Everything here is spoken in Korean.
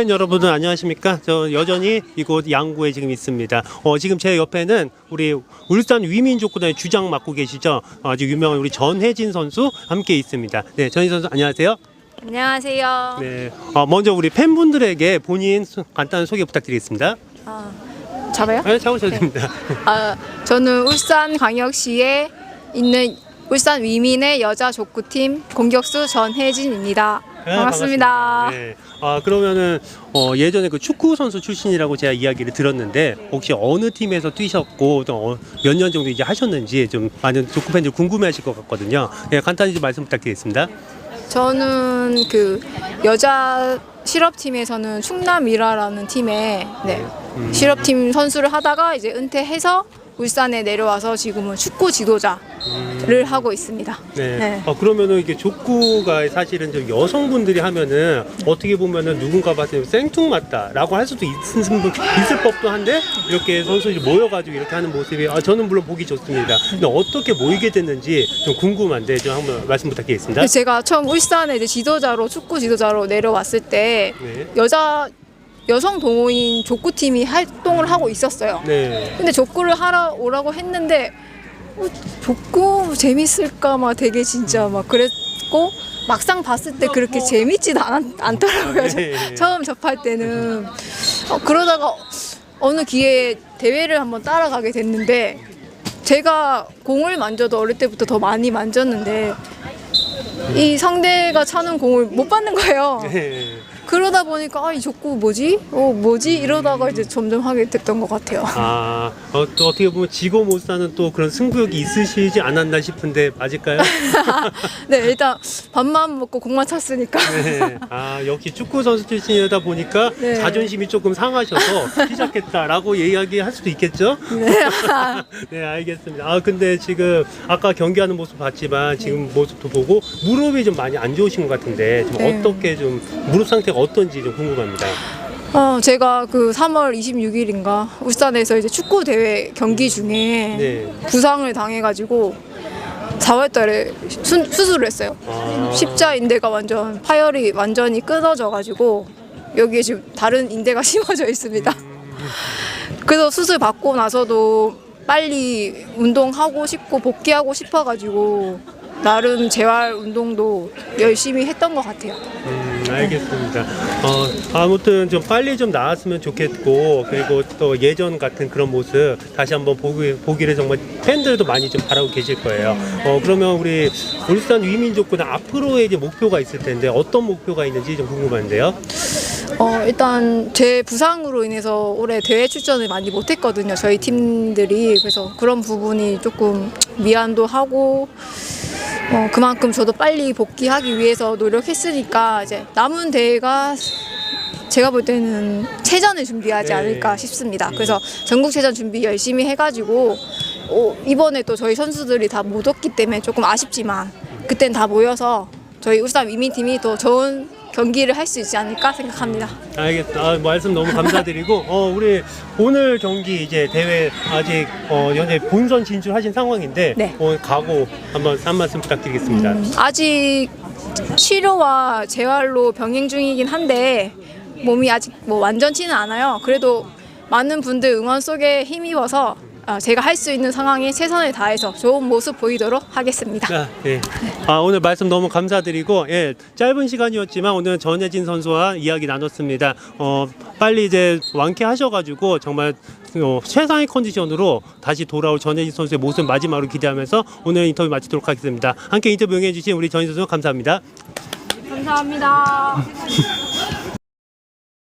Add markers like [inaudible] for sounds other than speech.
팬 여러분들 안녕하십니까? 저 여전히 이곳 양구에 지금 있습니다. 어, 지금 제 옆에는 우리 울산 위민족구단의 주장 맡고 계시죠? 아주 유명한 우리 전혜진 선수 함께 있습니다. 네, 전혜진 선수 안녕하세요. 안녕하세요. 네, 어, 먼저 우리 팬분들에게 본인 소- 간단한 소개 부탁드리겠습니다. 아, 잡아요? 네, 잡으셔도 됩니다. 아, 저는 울산 광역시에 있는 울산 위민의 여자 족구팀 공격수 전혜진입니다. 네, 반갑습니다. 네. 아 그러면은 어, 예전에 그 축구 선수 출신이라고 제가 이야기를 들었는데 혹시 어느 팀에서 뛰셨고 또 어, 몇년 정도 이제 하셨는지 좀 많은 족구 팬들 궁금해하실 것 같거든요. 네, 간단히 좀 말씀 부탁드리겠습니다. 저는 그 여자 실업팀에서는 충남 미라라는 팀에 네, 음. 실업팀 선수를 하다가 이제 은퇴해서 울산에 내려와서 지금은 축구 지도자 를 하고 있습니다. 네. 네. 어, 그러면은 이게 족구가 사실은 좀 여성분들이 하면은 어떻게 보면은 누군가 봤을 때 생뚱맞다라고 할 수도 있을, 분- 있을 법도 한데 이렇게 선수들이 모여가지고 이렇게 하는 모습이 아, 저는 물론 보기 좋습니다. 근데 어떻게 모이게 됐는지 좀 궁금한데 좀 한번 말씀 부탁드리겠습니다. 제가 처음 울산에 이제 지도자로 축구 지도자로 내려왔을 때 네. 여자 여성 동호인 족구팀이 활동을 하고 있었어요. 네. 근데 족구를 하러 오라고 했는데 어, 족구 재밌을까 막 되게 진짜 막 그랬고 막상 봤을 때 그렇게 재밌지도 않, 않더라고요. 네. 처음 접할 때는 어, 그러다가 어느 기회에 대회를 한번 따라가게 됐는데 제가 공을 만져도 어릴 때부터 더 많이 만졌는데 이 상대가 차는 공을 못 받는 거예요. 네. 그러다 보니까 아, 이 족구 뭐지? 어 뭐지? 이러다가 이제 점점 하게 됐던 것 같아요. 아, 어, 또 어떻게 보면 지고 못 사는 또 그런 승부욕이 있으시지 않았나 싶은데 맞을까요? [laughs] 네 일단 밥만 먹고 공만 찼으니까 네. 아, 역시 축구 선수 출신이다 보니까 네. 자존심이 조금 상하셔서 시작했다라고 이야기할 수도 있겠죠? 네. [laughs] 네, 알겠습니다. 아, 근데 지금 아까 경기하는 모습 봤지만 지금 모습도 보고 무릎이 좀 많이 안 좋으신 것 같은데 좀 네. 어떻게 좀 무릎 상태가 어떤지 좀 궁금합니다. 어 제가 그 3월 26일인가 울산에서 이제 축구 대회 경기 중에 네. 부상을 당해가지고 4월달에 수술을 했어요. 아. 십자 인대가 완전 파열이 완전히 끊어져가지고 여기에 지금 다른 인대가 [laughs] 심어져 있습니다. 그래서 수술 받고 나서도 빨리 운동하고 싶고 복귀하고 싶어가지고 나름 재활 운동도 열심히 했던 것 같아요. 음, 알겠습니다. 어, 아무튼 좀 빨리 좀 나았으면 좋겠고 그리고 또 예전 같은 그런 모습 다시 한번 보기, 보기를 정말 팬들도 많이 좀 바라고 계실 거예요. 어, 그러면 우리 울산 위민족구는 앞으로의 이제 목표가 있을 텐데 어떤 목표가 있는지 좀 궁금한데요. 어, 일단 제 부상으로 인해서 올해 대회 출전을 많이 못했거든요. 저희 팀들이 그래서 그런 부분이 조금 미안도 하고 어, 그만큼 저도 빨리 복귀하기 위해서 노력했으니까 이제 남은 대회가 제가 볼 때는 체전을 준비하지 네. 않을까 싶습니다. 그래서 전국체전 준비 열심히 해가지고 어, 이번에 또 저희 선수들이 다 못 왔기 때문에 조금 아쉽지만 그땐 다 모여서 저희 울산 위민팀이 더 좋은 경기를 할 수 있지 않을까 생각합니다. 알겠습니다. 아, 말씀 너무 감사드리고 어, 우리 오늘 경기 이제 대회 아직 어, 현재 본선 진출하신 상황인데 네. 어, 각오 한번 한 말씀 부탁드리겠습니다. 아직 치료와 재활로 병행 중이긴 한데 몸이 아직 뭐 완전치는 않아요. 그래도 많은 분들 응원 속에 힘입어서 어, 제가 할 수 있는 상황에 최선을 다해서 좋은 모습 보이도록 하겠습니다. 아, 예. 아, 오늘 말씀 너무 감사드리고, 예, 짧은 시간이었지만 오늘 전혜진 선수와 이야기 나눴습니다. 어, 빨리 이제 완쾌하셔가지고 정말 어, 최상의 컨디션으로 다시 돌아올 전혜진 선수의 모습 마지막으로 기대하면서 오늘 인터뷰 마치도록 하겠습니다. 함께 인터뷰 응해주신 우리 전혜진 선수 감사합니다. 감사합니다. [laughs]